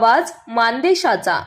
आवाज मानदेशाचा.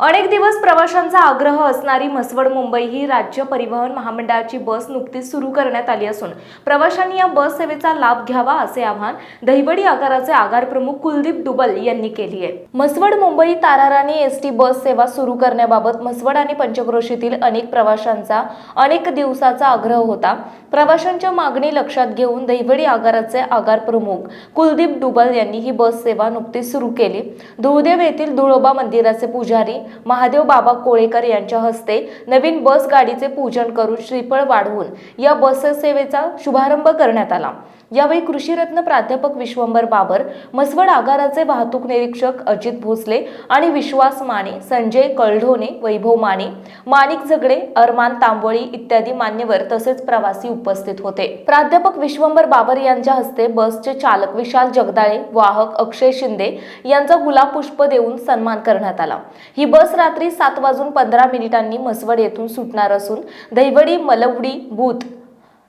अनेक दिवस प्रवाशांचा आग्रह असणारी म्हसवड मुंबई ही राज्य परिवहन महामंडळाची बस नुकतीच सुरू करण्यात आली असून प्रवाशांनी या बस सेवेचा लाभ घ्यावा असे आवाहन दहिवडी आगाराचे आगार प्रमुख कुलदीप दुबल यांनी केली आहे. Mhaswad Mumbai Tararani S T bus सेवा सुरू करण्याबाबत म्हसवड आणि पंचक्रोशीतील अनेक प्रवाशांचा अनेक दिवसाचा आग्रह होता. प्रवाशांच्या मागणी लक्षात घेऊन दहिवडी आगाराचे आगार प्रमुख कुलदीप दुबल यांनी ही बस सेवा नुकतीच सुरू केली. धुळदेव येथील धुळोबा मंदिराचे पुजारी महादेव बाबा कोळेकर यांच्या हस्ते नवीन बस गाडीचे पूजन करून श्रीफळ वाढवून या बस सेवेचा शुभारंभ करण्यात आला. यावेळी कृषीरत्न प्राध्यापक विश्वंभर बाबर मसवड आगाराचे वाहतूक निरीक्षक अजित भोसले आणि विश्वास माने संजय कळढोणे वैभव माने माणिक झगडे अरमान तांबोळी इत्यादी मान्यवर तसेच प्रवासी उपस्थित होते. प्राध्यापक विश्वंभर बाबर यांच्या हस्ते बसचे चालक विशाल जगदाळे वाहक अक्षय शिंदे यांचा गुलाब पुष्प देऊन सन्मान करण्यात आला. ही बस रात्री सात वाजून पंधरा मिनिटांनी म्हसवड येथून सुटणार असून दहिवडी मलवडी भूत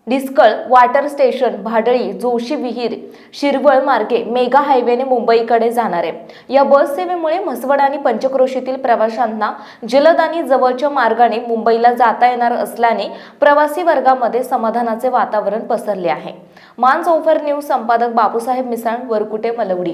डिस्कळ वॉटर स्टेशन भाडळी जोशी विहीर शिरवळ मार्गे मेगा हायवेने मुंबईकडे जाणार. आहे या बस सेवेमुळे म्हसवड आणि पंचक्रोशीतील प्रवाशांना जलद आणि जवळच्या मार्गाने मुंबईला जाता येणार असल्याने प्रवासी वर्गामध्ये समाधानाचे वातावरण पसरले आहे. मान ओफर न्यूज संपादक बापूसाहेब मिसाळ वरकुटे मलवडी.